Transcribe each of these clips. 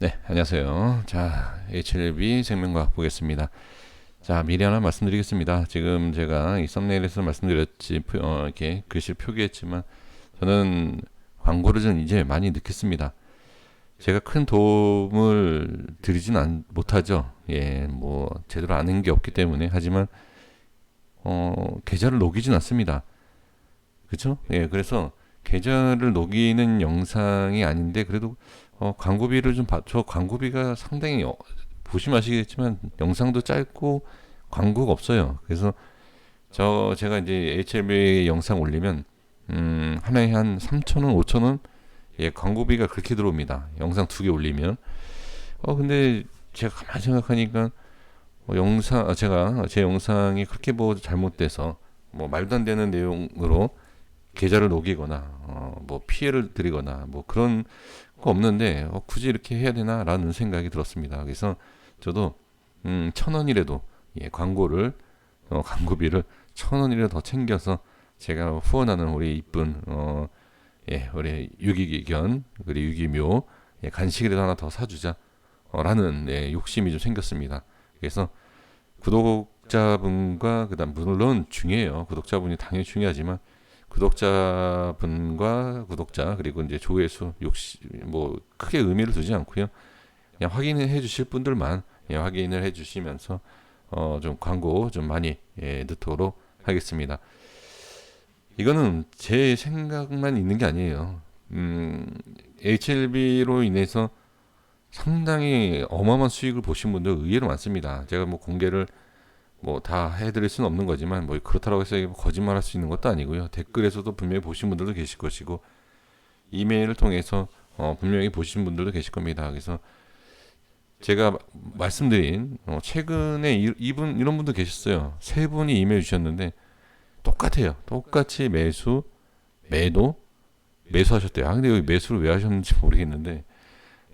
네, 안녕하세요. 자, HLB 생명과학 보겠습니다. 자, 미리 하나 말씀드리겠습니다. 지금 제가 이 썸네일에서 말씀드렸지, 표- 어, 이렇게 글씨를 표기했지만, 저는 광고를 좀 이제 많이 넣겠습니다. 제가 큰 도움을 드리진 않, 못하죠. 예, 뭐, 제대로 아는 게 없기 때문에. 하지만, 어, 계좌를 녹이진 않습니다. 그쵸? 예, 그래서 계좌를 녹이는 영상이 아닌데, 그래도 어, 광고비를 좀 봐. 저 광고비가 상당히 어, 보시면 아시겠지만 영상도 짧고 광고가 없어요. 그래서 저 제가 이제 HLB 영상 올리면 음, 하나에 한 3,000원, 5,000원 예, 광고비가 그렇게 들어옵니다. 영상 두 개 올리면. 어 근데 제가 가만히 생각하니까 어, 영상 아, 제가 제 영상이 그렇게 뭐 잘못돼서 뭐 말도 안 되는 내용으로 계좌를 녹이거나 어, 뭐 피해를 드리거나 뭐 그런 거 없는데 어, 굳이 이렇게 해야 되나라는 생각이 들었습니다. 그래서 저도 음, 천 원이라도 예, 광고를 어, 광고비를 천 원이라도 더 챙겨서 제가 후원하는 우리 이쁜 어, 예, 우리 유기견 그리고 유기묘 예, 간식이라도 하나 더 사주자 어, 라는 예, 욕심이 좀 생겼습니다. 그래서 구독자분과 그다음 물론 중요해요. 구독자분이 당연히 중요하지만 구독자분과 구독자 그리고 이제 조회수 뭐 크게 의미를 두지 않고요. 그냥 확인해 주실 분들만 예, 확인을 해 주시면서 어 좀 광고 좀 많이 예, 넣도록 하겠습니다. 이거는 제 생각만 있는 게 아니에요. 음, HLB로 인해서 상당히 어마어마한 수익을 보신 분들 의외로 많습니다. 제가 뭐 공개를 뭐 다 해드릴 수는 없는 거지만 뭐 그렇다고 해서 거짓말할 수 있는 것도 아니고요. 댓글에서도 분명히 보신 분들도 계실 것이고 이메일을 통해서 어, 분명히 보신 분들도 계실 겁니다. 그래서 제가 말씀드린 어, 최근에 이, 이분 이런 분도 계셨어요. 세 분이 이메일 주셨는데 똑같아요. 똑같이 매수, 매도, 매수하셨대요. 아 근데 여기 매수를 왜 하셨는지 모르겠는데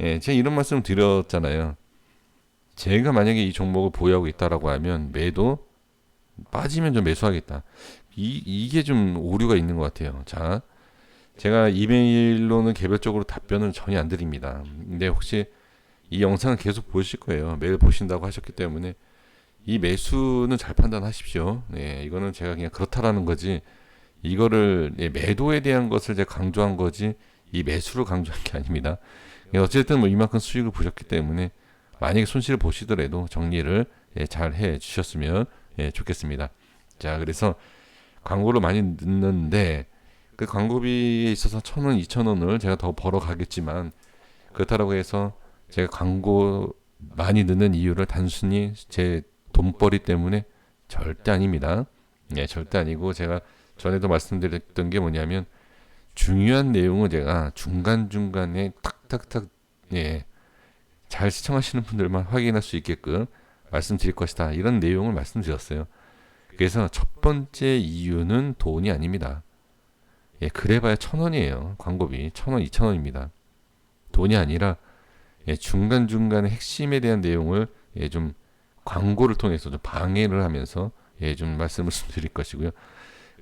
예, 제가 이런 말씀 드렸잖아요. 제가 만약에 이 종목을 보유하고 있다라고 하면 매도 빠지면 좀 매수하겠다. 이 이게 좀 오류가 있는 것 같아요. 자, 제가 이메일로는 개별적으로 답변을 전혀 안 드립니다. 근데 혹시 이 영상을 계속 보실 거예요. 매일 보신다고 하셨기 때문에 이 매수는 잘 판단하십시오. 네, 이거는 제가 그냥 그렇다라는 거지. 이거를 예, 매도에 대한 것을 제가 강조한 거지 이 매수를 강조한 게 아닙니다. 예, 어쨌든 뭐 이만큼 수익을 보셨기 때문에 만약에 손실을 보시더라도 정리를 예, 잘 해 주셨으면 예, 좋겠습니다. 자, 그래서 광고를 많이 넣는데 그 광고비에 있어서 천 원, 이천 원을 제가 더 벌어 가겠지만 그렇다고 해서 제가 광고 많이 넣는 이유를 단순히 제 돈벌이 때문에 절대 아닙니다. 예, 절대 아니고 제가 전에도 말씀드렸던 게 뭐냐면 중요한 내용을 제가 중간중간에 탁탁탁 예, 잘 시청하시는 분들만 확인할 수 있게끔 말씀드릴 것이다. 이런 내용을 말씀드렸어요. 그래서 첫 번째 이유는 돈이 아닙니다. 예, 그래봐야 천 원이에요. 광고비 천 원, 이천 원입니다. 돈이 아니라 예, 중간 중간에 핵심에 대한 내용을 예, 좀 광고를 통해서 좀 방해를 하면서 예, 좀 말씀을 드릴 것이고요.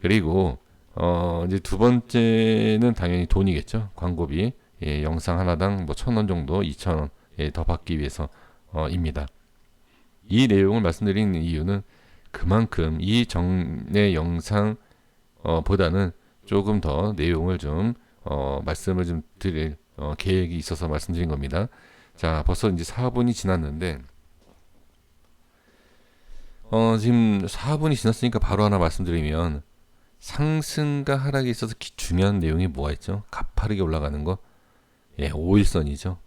그리고 어, 이제 두 번째는 당연히 돈이겠죠. 광고비 예, 영상 하나당 뭐 천 원 정도, 이천 원 예, 더 받기 위해서 어, 입니다. 이 내용을 말씀드리는 이유는 그만큼 이 정의 영상 어, 보다는 조금 더 내용을 좀 어, 말씀을 좀 드릴 어, 계획이 있어서 말씀드린 겁니다. 자, 벌써 이제 4분이 지났는데 어, 지금 4분이 지났으니까 바로 하나 말씀드리면 상승과 하락에 있어서 기- 중요한 내용이 뭐가 있죠? 가파르게 올라가는 거. 예, 5일선이죠.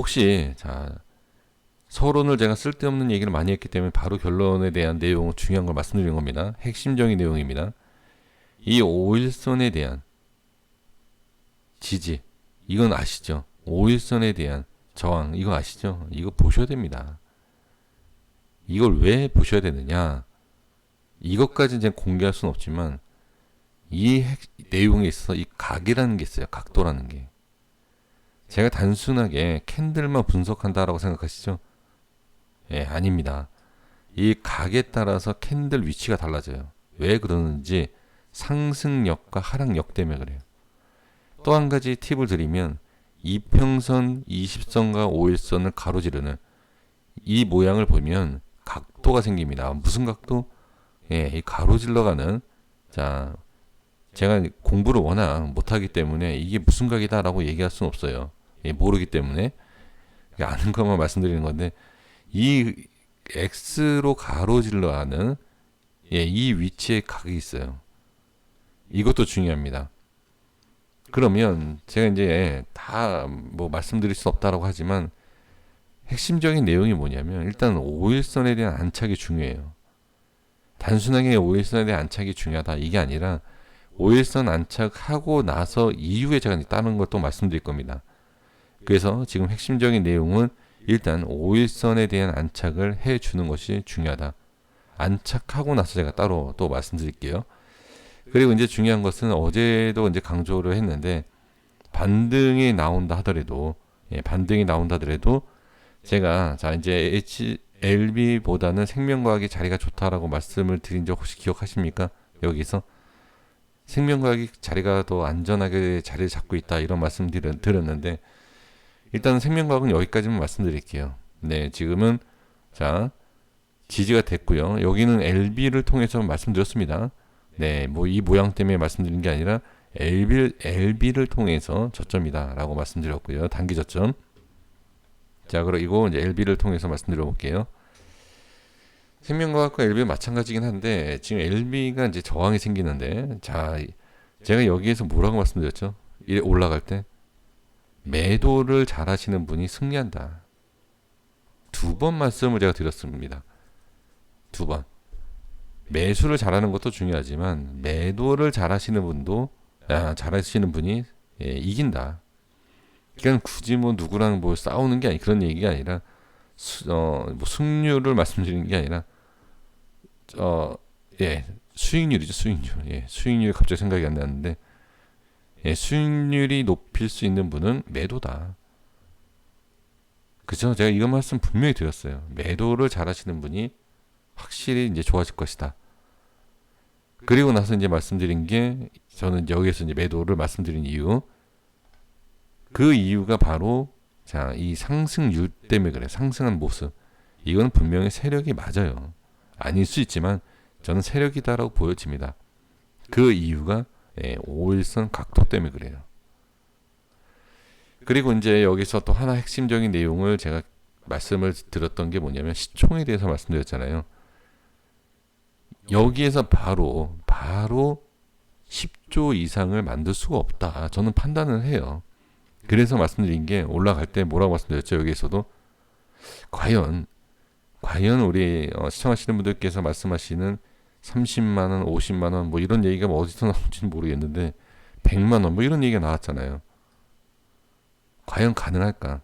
혹시 자 서론을 제가 쓸데없는 얘기를 많이 했기 때문에 바로 결론에 대한 내용 중요한 걸 말씀드린 겁니다. 핵심적인 내용입니다. 이 5일선에 대한 지지 이건 아시죠? 5일선에 대한 저항 이거 아시죠? 이거 보셔야 됩니다. 이걸 왜 보셔야 되느냐? 이것까지 이제 공개할 수는 없지만 이 핵, 내용에 있어서 이 각이라는 게 있어요. 각도라는 게. 제가 단순하게 캔들만 분석한다라고 생각하시죠? 예, 아닙니다. 이 각에 따라서 캔들 위치가 달라져요. 왜 그러는지 상승력과 하락력 때문에 그래요. 또 한 가지 팁을 드리면 이평선 20선과 5일선을 가로지르는 이 모양을 보면 각도가 생깁니다. 무슨 각도? 예, 이 가로질러가는 자 제가 공부를 워낙 못하기 때문에 이게 무슨 각이다라고 얘기할 수는 없어요. 예, 모르기 때문에 아는 것만 말씀드리는 건데 이 x로 가로질러가는 예, 이 위치에 각이 있어요. 이것도 중요합니다. 그러면 제가 이제 다 뭐 말씀드릴 수 없다라고 하지만 핵심적인 내용이 뭐냐면 일단 5일선에 대한 안착이 중요해요. 단순하게 5일선에 대한 안착이 중요하다 이게 아니라 5일선 안착하고 나서 이후에 제가 다른 걸또 말씀드릴 겁니다. 그래서 지금 핵심적인 내용은 일단 5일선에 대한 안착을 해 주는 것이 중요하다. 안착하고 나서 제가 따로 또 말씀드릴게요. 그리고 이제 중요한 것은 어제도 이제 강조를 했는데 반등이 나온다 하더라도 예, 반등이 나온다 하더라도 제가 자 이제 HLB보다는 생명과학이 자리가 좋다라고 말씀을 드린 적 혹시 기억하십니까? 여기서 생명과학이 자리가 더 안전하게 자리를 잡고 있다 이런 말씀 드렸는데 일단 생명과학은 여기까지만 말씀드릴게요. 네, 지금은 자 지지가 됐고요. 여기는 LB를 통해서 말씀드렸습니다. 네, 뭐 이 모양 때문에 말씀드린 게 아니라 LB, LB를 통해서 저점이다라고 말씀드렸고요. 단기 저점. 자, 그리고 이제 LB를 통해서 말씀드려 볼게요. 생명과학과 LB는 마찬가지긴 한데 지금 LB가 이제 저항이 생기는데 자, 제가 여기에서 뭐라고 말씀드렸죠? 올라갈 때 매도를 잘하시는 분이 승리한다. 두 번 말씀을 제가 드렸습니다. 두 번. 매수를 잘하는 것도 중요하지만 매도를 잘하시는 분도 아, 잘하시는 분이 예, 이긴다. 그러니까 굳이 뭐 누구랑 뭐 싸우는 게 아니 그런 얘기가 아니라 수, 어, 뭐 승률을 말씀드리는 게 아니라 어, 예, 수익률이죠 수익률. 예, 수익률이 갑자기 생각이 안 나는데 예, 수익률이 높일 수 있는 분은 매도다. 그죠? 제가 이거 말씀 분명히 드렸어요. 매도를 잘하시는 분이 확실히 이제 좋아질 것이다. 그리고 나서 이제 말씀드린 게 저는 여기에서 이제 매도를 말씀드린 이유 그 이유가 바로 자 이 상승률 때문에 그래 상승한 모습 이건 분명히 세력이 맞아요 아닐 수 있지만 저는 세력이다라고 보여집니다 그 이유가 예, 5일선 각도 때문에 그래요 그리고 이제 여기서 또 하나 핵심적인 내용을 제가 말씀을 드렸던 게 뭐냐면 시총에 대해서 말씀드렸잖아요 여기에서 바로 바로 10조 이상을 만들 수가 없다. 저는 판단을 해요. 그래서 말씀드린 게 올라갈 때 뭐라고 말씀드렸죠? 여기에서도 과연 과연 우리 어, 시청하시는 분들께서 말씀하시는 30만 원, 50만 원 뭐 이런 얘기가 뭐 어디서 나올지는 모르겠는데 100만 원 뭐 이런 얘기가 나왔잖아요. 과연 가능할까?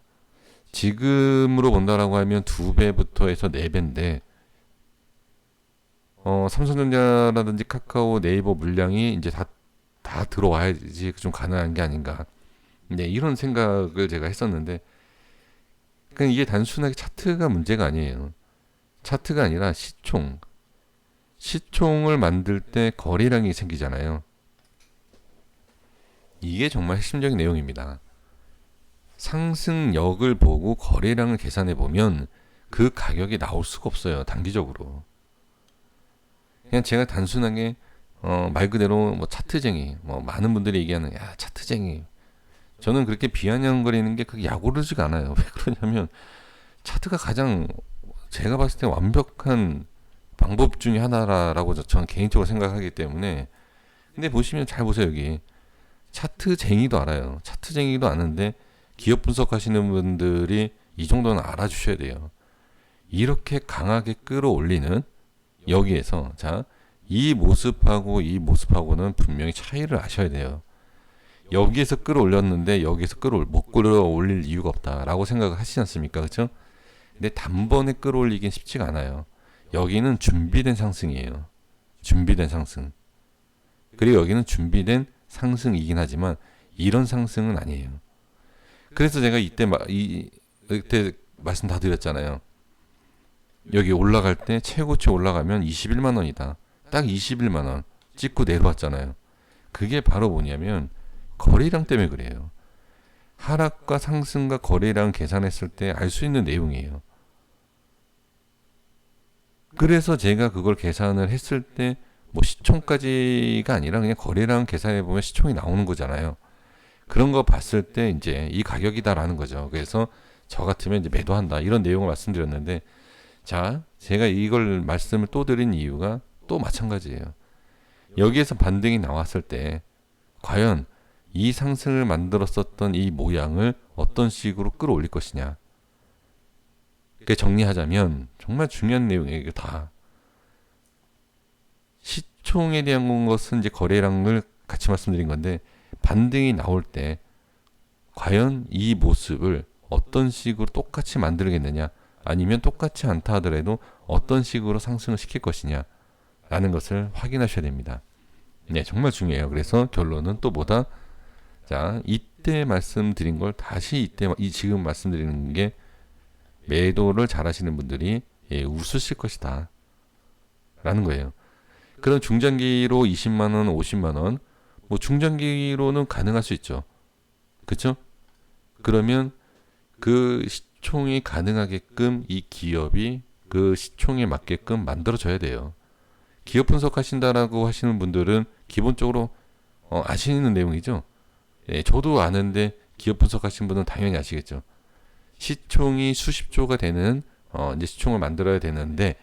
지금으로 본다라고 하면 두 배부터 해서 네 배인데 어, 삼성전자라든지 카카오, 네이버 물량이 이제 다, 다 들어와야지 좀 가능한 게 아닌가. 네, 이런 생각을 제가 했었는데, 그냥 이게 단순하게 차트가 문제가 아니에요. 차트가 아니라 시총. 시총을 만들 때 거래량이 생기잖아요. 이게 정말 핵심적인 내용입니다. 상승력을 보고 거래량을 계산해 보면 그 가격이 나올 수가 없어요. 단기적으로. 그냥 제가 단순하게 어, 말 그대로 뭐 차트쟁이, 뭐 많은 분들이 얘기하는 야 차트쟁이. 저는 그렇게 비아냥거리는 게 그게 약오르지가 않아요. 왜 그러냐면 차트가 가장 제가 봤을 때 완벽한 방법 중에 하나라고 저는 개인적으로 생각하기 때문에 근데 보시면 잘 보세요 여기 차트쟁이도 알아요. 차트쟁이도 아는데 기업 분석하시는 분들이 이 정도는 알아주셔야 돼요. 이렇게 강하게 끌어올리는 여기에서 자, 이 모습하고 이 모습하고는 분명히 차이를 아셔야 돼요. 여기에서 끌어올렸는데 여기에서 끌어 못 끌어올릴 이유가 없다라고 생각을 하시지 않습니까? 그렇죠? 근데 단번에 끌어올리긴 쉽지가 않아요. 여기는 준비된 상승이에요. 준비된 상승. 그리고 여기는 준비된 상승이긴 하지만 이런 상승은 아니에요. 그래서 제가 이때 마, 이 이때 말씀 다 드렸잖아요. 여기 올라갈 때 최고치 올라가면 21만 원이다. 딱 21만 원 찍고 내려왔잖아요. 그게 바로 뭐냐면 거래량 때문에 그래요. 하락과 상승과 거래량 계산했을 때 알 수 있는 내용이에요. 그래서 제가 그걸 계산을 했을 때 뭐 시총까지가 아니라 그냥 거래량 계산해 보면 시총이 나오는 거잖아요. 그런 거 봤을 때 이제 이 가격이다라는 거죠. 그래서 저 같으면 이제 매도한다 이런 내용을 말씀드렸는데 자 제가 이걸 말씀을 또 드린 이유가 또 마찬가지예요. 여기에서 반등이 나왔을 때 과연 이 상승을 만들었었던 이 모양을 어떤 식으로 끌어올릴 것이냐. 그 정리하자면 정말 중요한 내용이에요. 다 시총에 대한 것은 이제 거래량을 같이 말씀드린 건데 반등이 나올 때 과연 이 모습을 어떤 식으로 똑같이 만들겠느냐 아니면 똑같지 않다 하더라도 어떤 식으로 상승을 시킬 것이냐 라는 것을 확인하셔야 됩니다. 네, 정말 중요해요. 그래서 결론은 또 뭐다? 자, 이때 말씀드린 걸 다시 이때 이 지금 말씀드리는 게 매도를 잘하시는 분들이 예, 웃으실 것이다. 라는 거예요. 그런 중장기로 20만 원, 50만 원, 뭐 중장기로는 가능할 수 있죠. 그렇죠? 그러면 그 시총이 가능하게끔 이 기업이 그 시총에 맞게끔 만들어져야 돼요. 기업 분석하신다라고 하시는 분들은 기본적으로 어, 아시는 내용이죠. 예, 저도 아는데 기업 분석하신 분은 당연히 아시겠죠. 시총이 수십 조가 되는 어, 이제 시총을 만들어야 되는데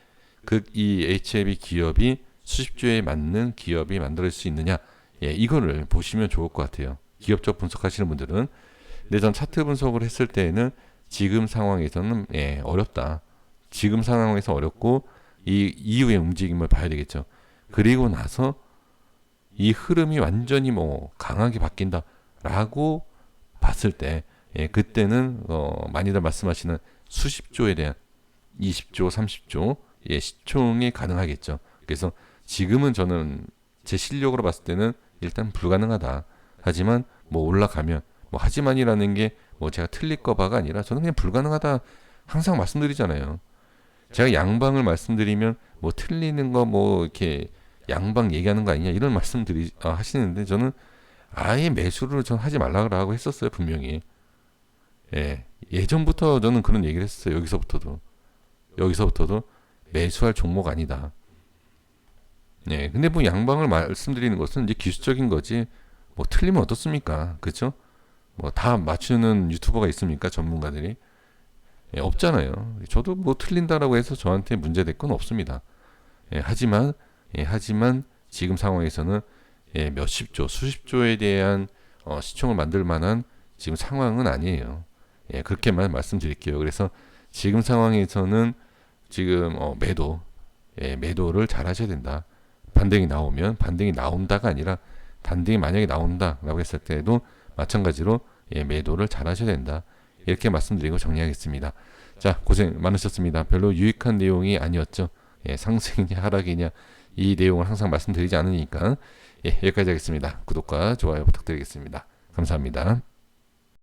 그 이 HLB 기업이 수십 조에 맞는 기업이 만들 수 있느냐? 예, 이거를 보시면 좋을 것 같아요. 기업적 분석하시는 분들은 근데 전 차트 분석을 했을 때에는 지금 상황에서는 예, 어렵다. 지금 상황에서 어렵고 이 이후의 움직임을 봐야 되겠죠. 그리고 나서 이 흐름이 완전히 뭐 강하게 바뀐다라고 봤을 때 예, 그때는 어, 많이들 말씀하시는 수십 조에 대한 20조, 30조 예, 시총이 가능하겠죠. 그래서 지금은 저는 제 실력으로 봤을 때는 일단 불가능하다. 하지만 뭐 올라가면 뭐 하지만이라는 게 뭐 제가 틀릴 거 봐가 아니라 저는 그냥 불가능하다 항상 말씀드리잖아요. 제가 양방을 말씀드리면 뭐 틀리는 거 뭐 이렇게 양방 얘기하는 거 아니냐 이런 말씀들이 아, 하시는데 저는 아예 매수를 전 하지 말라고 했었어요 분명히. 예 예전부터 저는 그런 얘기를 했었어요 여기서부터도 여기서부터도 매수할 종목 아니다. 네, 근데 뭐 양방을 말씀드리는 것은 이제 기술적인 거지. 뭐 틀리면 어떻습니까? 그렇죠? 뭐 다 맞추는 유튜버가 있습니까? 전문가들이 예, 없잖아요. 저도 뭐 틀린다라고 해서 저한테 문제될 건 없습니다. 예, 하지만 예, 하지만 지금 상황에서는 예, 몇십 조, 수십 조에 대한 어, 시총을 만들 만한 지금 상황은 아니에요. 예, 그렇게만 말씀드릴게요. 그래서 지금 상황에서는 지금 어, 매도, 예, 매도를 잘 하셔야 된다. 반등이 나오면 반등이 나온다가 아니라 반등이 만약에 나온다라고 했을 때에도 마찬가지로 예, 매도를 잘 하셔야 된다. 이렇게 말씀드리고 정리하겠습니다. 자, 고생 많으셨습니다. 별로 유익한 내용이 아니었죠. 예, 상승이냐 하락이냐 이 내용을 항상 말씀드리지 않으니까 예, 여기까지 하겠습니다. 구독과 좋아요 부탁드리겠습니다. 감사합니다.